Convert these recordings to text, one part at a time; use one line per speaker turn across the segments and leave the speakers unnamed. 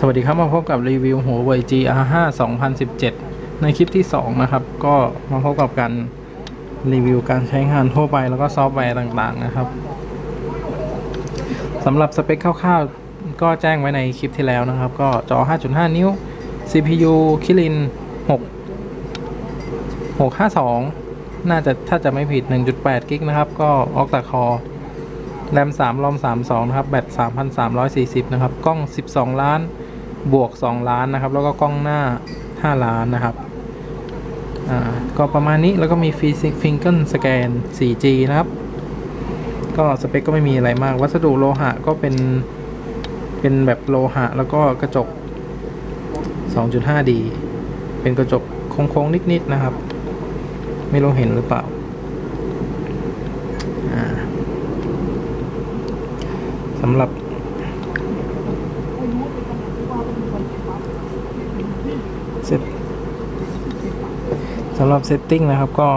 สวัสดีครับมาพบกับรีวิวหัวเว่ย GR5 2017 ในคลิปที่ 2 นะครับ ก็มาพบกับการรีวิวการใช้งานทั่วไปแล้วก็ซอฟต์แวร์ต่างๆนะครับสำหรับสเปคคร่าวๆ ก็แจ้งไว้ในคลิปที่แล้วนะครับ ก็จอ 5.5 นิ้ว CPU Kirin 6 652 น่าจะถ้าจะไม่ผิด 1.8 กิกนะครับ ก็ Octa Core แรม3รอม32นะครับ แบต 3,340 นะครับ กล้อง 12 ล้าน บวก 2 ล้านนะครับ แล้วก็กล้องหน้า 5 ล้านนะครับอ่าก็ประมาณนี้แล้วก็มีฟิงเกิลสแกน 4G นะครับ ก็สเปคก็ไม่มีอะไรมาก วัสดุโลหะก็เป็น เป็นแบบโลหะ แล้วก็กระจก 2.5D เป็นกระจกโค้งๆ นิด ๆ นะครับ ไม่รู้เห็นหรือเปล่าสำหรับ เซตสำหรับเซตติ้งนะครับก็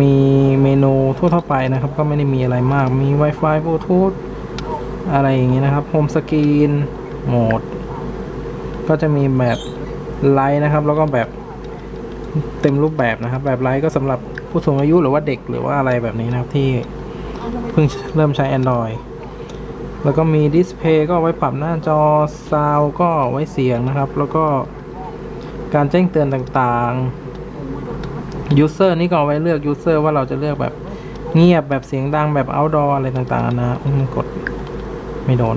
มีเมนูทั่วๆไปนะครับ ก็ไม่ได้มีอะไรมากมี Wi-Fi Bluetooth อะไรอย่างนี้นะครับโฮมสกรีนโหมด ก็จะมีแบบไลท์นะครับ แล้วก็แบบเต็มรูปแบบนะครับ แบบไลท์ก็สำหรับผู้สูงอายุหรือว่าเด็กหรือว่าอะไรแบบนี้นะครับที่เพิ่งเริ่มใช้ Android แล้วก็มีดิสเพย์ก็ไว้ปรับหน้าจอซาวก็ไว้เสียงนะครับ แล้วก็การแจ้งเตือนต่างๆ User นี่ก็เอาไว้เลือก User ว่าเราจะเลือกแบบเงียบแบบเสียงดังแบบ outdoor อะไรต่างๆ นะกดไม่โดน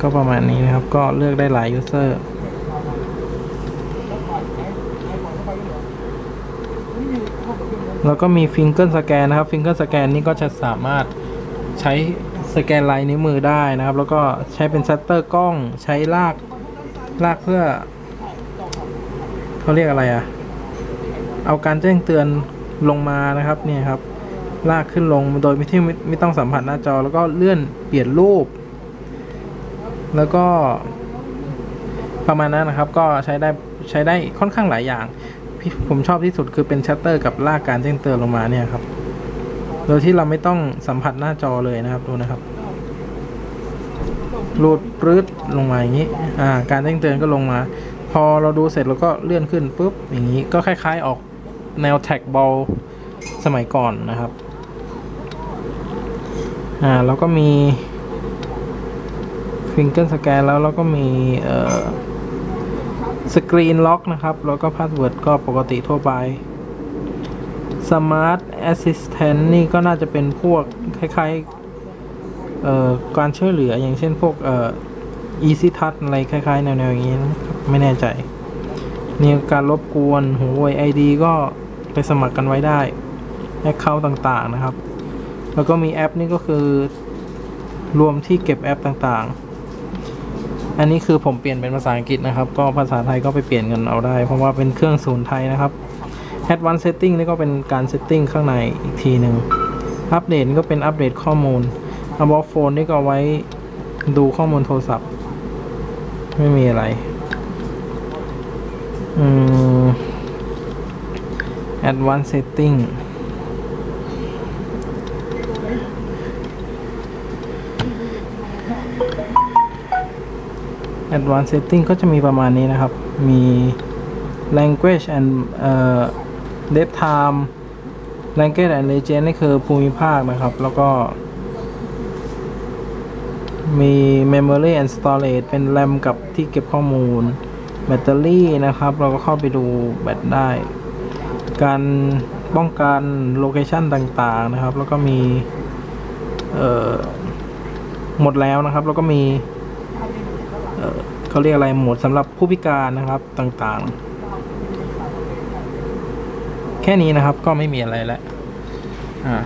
ก็ประมาณนี้นะครับ ก็เลือกได้หลาย User แล้วก็มีฟิงเกิลสแกนนะครับฟิงเกิลสแกนนี่ก็จะสามารถใช้สแกนลายนิ้วมือได้นะครับ แล้วก็ใช้เป็นชัตเตอร์กล้องใช้ลากลากเพื่อเขาเรียกอะไรอะ เอาการแจ้งเตือนลงมานะครับเนี่ยครับ ลากขึ้นลงโดยไม่ที่ไม่ต้องสัมผัสหน้าจอ แล้วก็เลื่อนเปลี่ยนรูป แล้วก็ ประมาณนั้นนะครับ ก็ใช้ได้ใช้ได้ค่อนข้างหลายอย่าง ผมชอบที่สุดคือเป็นชัตเตอร์กับลากการแจ้งเตือนลงมาเนี่ยครับ โดยที่เราไม่ต้องสัมผัสหน้าจอเลยนะครับดูนะครับรูดปรื้ดลงมาอย่างนี้ อ่า การแจ้งเตือนก็ลงมา พอเราดูเสร็จเราก็เลื่อนขึ้นปุ๊บ อย่างนี้ ก็คล้าย ๆ ออก แนวแท็กบอลสมัยก่อนนะครับ อ่าแล้วก็มีฟิงเกิลสแกนแล้วเราก็มีเอ่อสกรีนล็อกนะครับ แล้วก็พาสเวิร์ดก็ปกติทั่วไป Smart Assistant นี่ก็น่าจะเป็นพวกคล้ายๆเอ่อการช่วยเหลืออย่างเช่นพวกเอ่อ Easy Touch อะไรคล้ายๆ แนวๆอย่างนี้นะครับไม่แน่ใจนี่การรบกวนหัว ID ก็ ไปสมัครกันไว้ได้แอคเคาท์ต่างๆนะครับ แล้วก็มีแอปนี่ก็คือ รวมที่เก็บแอปต่างๆ อันนี้คือผมเปลี่ยนเป็นภาษาอังกฤษนะครับ ก็ภาษาไทยก็ไปเปลี่ยนกันเอาได้ เพราะว่าเป็นเครื่องศูนย์ไทยนะครับ Advanced Setting นี่ก็เป็นการ Setting ข้างในอีกทีหนึ่งอัปเดตก็เป็นอัปเดตข้อมูล About Phone นี่ก็ไว้ดูข้อมูลโทรศัพท์ ไม่มีอะไร อืม Advanced Setting Advanced Setting ก็จะมีประมาณนี้นะครับ มี language and เอ่อ date time language and region นี่คือภูมิภาคนะครับ แล้วก็มี memory and storage เป็น RAM กับที่เก็บข้อมูล แบตเตอรี่นะครับ เราก็เข้าไปดูแบตได้ การป้องกันโลเคชันต่างๆนะครับ แล้วก็มีหมดแล้วนะครับ แล้วก็มีเขาเรียกอะไรโหมดสำหรับผู้พิการนะครับต่างๆ แค่นี้นะครับก็ไม่มีอะไรแล้วอ่า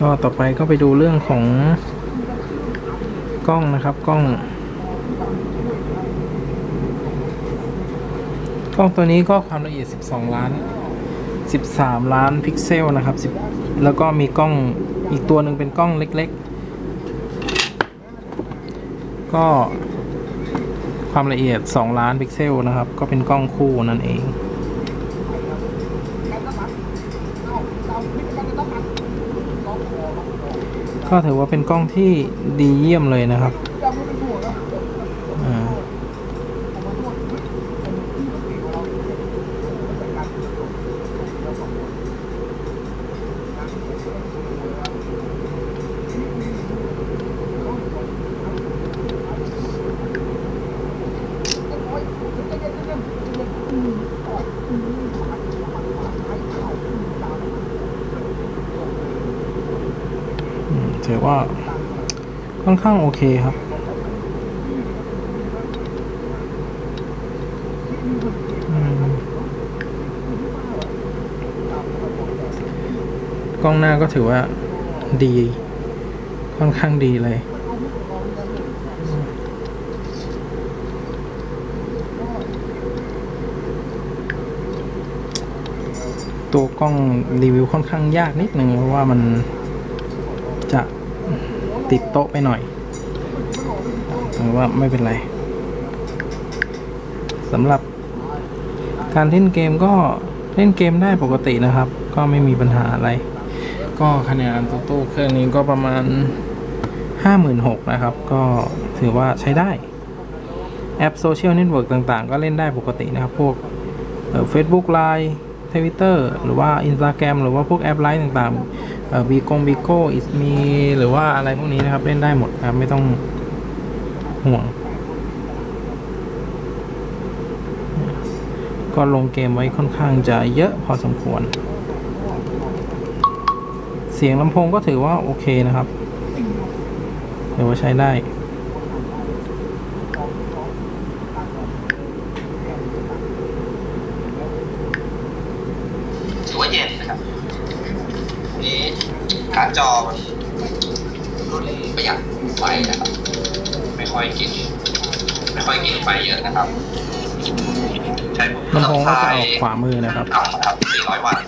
ก็ต่อไปก็ไปดูเรื่องของกล้องนะครับกล้อง กล้องตัวนี้ก็ความละเอียด 12 ล้าน 13 ล้านพิกเซลนะครับ10แล้วก็มีกล้องอีกตัวหนึ่งเป็นกล้องเล็กๆ ก็ความละเอียด 2 ล้านพิกเซลนะครับ ก็เป็นกล้องคู่นั่นเอง ก็ถือว่าเป็นกล้องที่ดีเยี่ยมเลยนะครับ ว่าค่อนข้างโอเคครับ กล้องหน้าก็ถือว่าดี ค่อนข้างดีเลยตัวกล้องรีวิวค่อนข้างยากนิดนึงเพราะว่ามัน ติดโต๊ะไปหน่อยแต่ว่าไม่เป็นไรสำหรับการเล่นเกมก็เล่นเกมได้ปกตินะครับ ก็ไม่มีปัญหาอะไร ก็คะแนนอันโต้เครื่องนี้ก็ประมาณ 56,000นะครับ ก็ถือว่าใช้ได้ แอปโซเชียลเน็ตเวิร์กต่างๆ ก็เล่นได้ปกตินะครับ พวกเฟซบุ๊กไลน์ทวิตเตอร์หรือว่า Instagram หรือว่าพวกแอปไลน์ต่างๆ บีกงบีโก้อิสมีหรือว่าอะไรพวกนี้นะครับ เล่นได้หมดครับไม่ต้องห่วง ก็ลงเกมไว้ค่อนข้างจะเยอะพอสมควร เสียงลำโพงก็ถือว่าโอเคนะครับถือว่าใช้ได้
ถือว่าเย็นนะครับ นี่การ์ด จอมันรุ่นประหยัดไฟนะครับ ไม่ค่อยกิน ไม่ค่อยกินไฟเยอะนะครับ ใช้
ลำโพงก็จะออกขวามือนะครับ
ต่ำนะครับ400วัตต์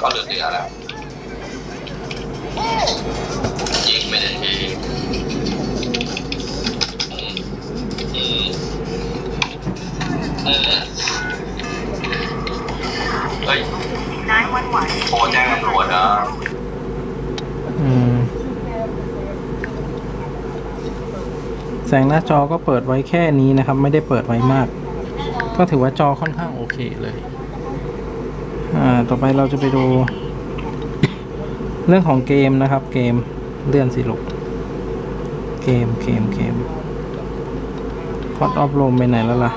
ก็เหลือเหลือแล้วยิงไม่ได้ทีอืมอืมอืมเฮ้ยโทรแจ้งตำรวจนะ
อืม แสงหน้าจอก็เปิดไว้แค่นี้นะครับ ไม่ได้เปิดไว้มาก ก็ถือว่าจอค่อนข้างโอเคเลยอ่าต่อไปเราจะไปดู เรื่องของเกมนะครับ เกมเลื่อนสิลูกเกมเกมเกมพอดออฟโรมไปไหนแล้วล่ะ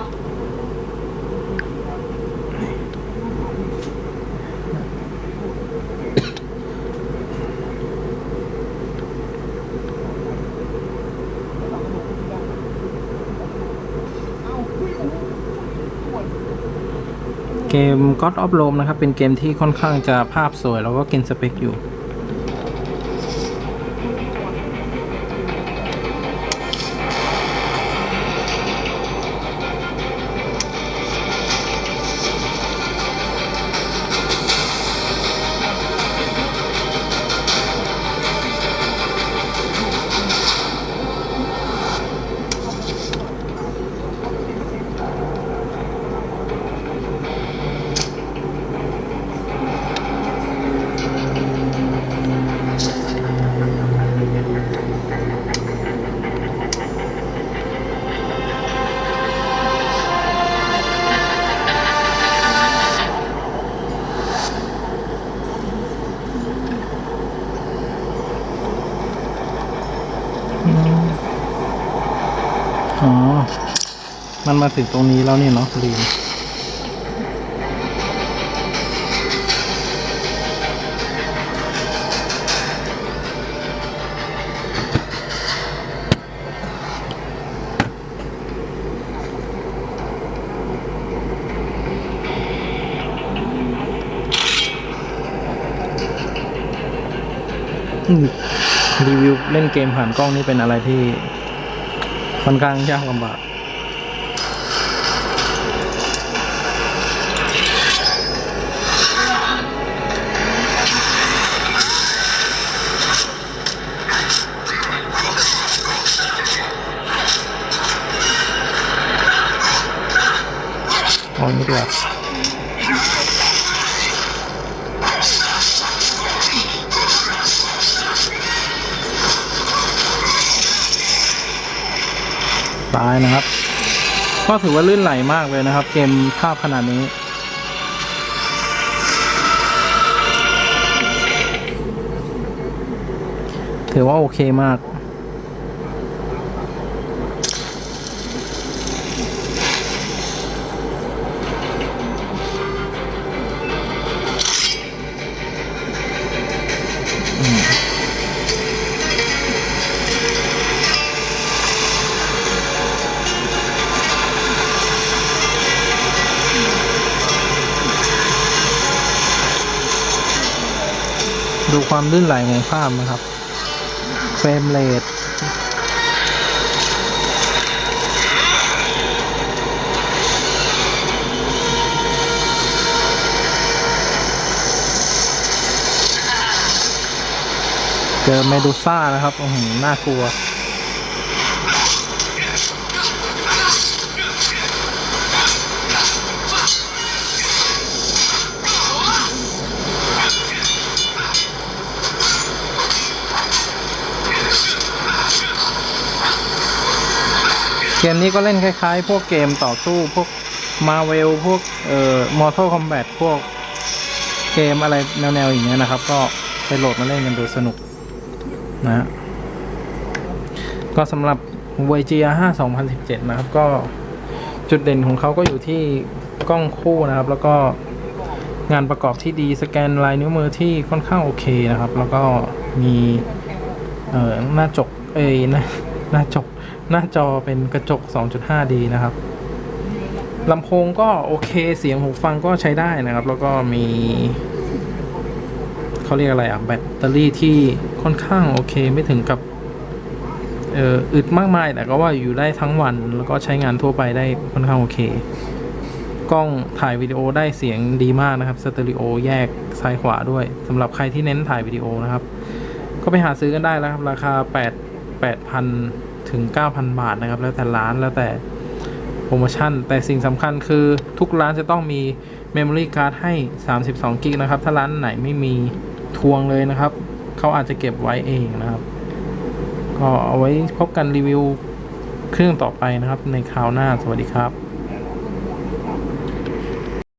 เกม God of Rome นะครับ เป็นเกมที่ค่อนข้างจะภาพสวย แล้วก็กินสเปคอยู่ มันมาถึงตรงนี้แล้วเนี่ยเนาะลืมรีวิวเล่นเกมผ่านกล้องนี่เป็นอะไรที่ค่อนข้างยากลำบาก เอางี้ดีกว่าตายนะครับ ก็ถือว่าลื่นไหลมากเลยนะครับ เกมภาพขนาดนี้ถือว่าโอเคมาก ดูความลื่นไหลของภาพนะครับ เฟรมเรทเจอเมดูซ่านะครับโอ้โหน่ากลัว เกมนี้ก็เล่นคล้าย ๆ พวกเกมต่อสู้พวกมาเวลพวกเอ่อ Mortal Kombat พวกเกมอะไรแนวๆอย่างเงี้ยนะครับ ก็ไปโหลดมาเล่นกันดูสนุกนะฮะก็สำหรับ VGR 5 2017 นะครับ ก็จุดเด่นของเขาก็อยู่ที่กล้องคู่นะครับ แล้วก็งานประกอบที่ดีสแกนลายนิ้วมือที่ค่อนข้างโอเคนะครับ แล้วก็มีเอ่อหน้าจกเอ้ยหน้าหน้าจก หน้าจอเป็นกระจก 2.5D นะครับลำโพงก็โอเคเสียงหูฟังก็ใช้ได้นะครับ แล้วก็มีเขาเรียกอะไรอะแบตเตอรี่ที่ค่อนข้างโอเคไม่ถึงกับเอออึดมากมายแต่ก็ว่าอยู่ได้ทั้งวัน แล้วก็ใช้งานทั่วไปได้ค่อนข้างโอเค กล้องถ่ายวิดีโอได้เสียงดีมากนะครับสเตอริโอแยกซ้ายขวาด้วยสำหรับใครที่เน้นถ่ายวิดีโอนะครับ ก็ไปหาซื้อกันได้แล้วครับ ราคา 8 8,000 ถึง 9,000 บาทนะครับ แล้วแต่ร้านแล้วแต่โปรโมชั่น แต่สิ่งสำคัญคือทุกร้านจะต้องมี Memory Card ให้ 32 กิกนะครับ ถ้าร้านไหนไม่มีทวงเลยนะครับ เขาอาจจะเก็บไว้เองนะครับ ก็เอาไว้พบกันรีวิวเครื่องต่อไปนะครับในคราวหน้าสวัสดีครับ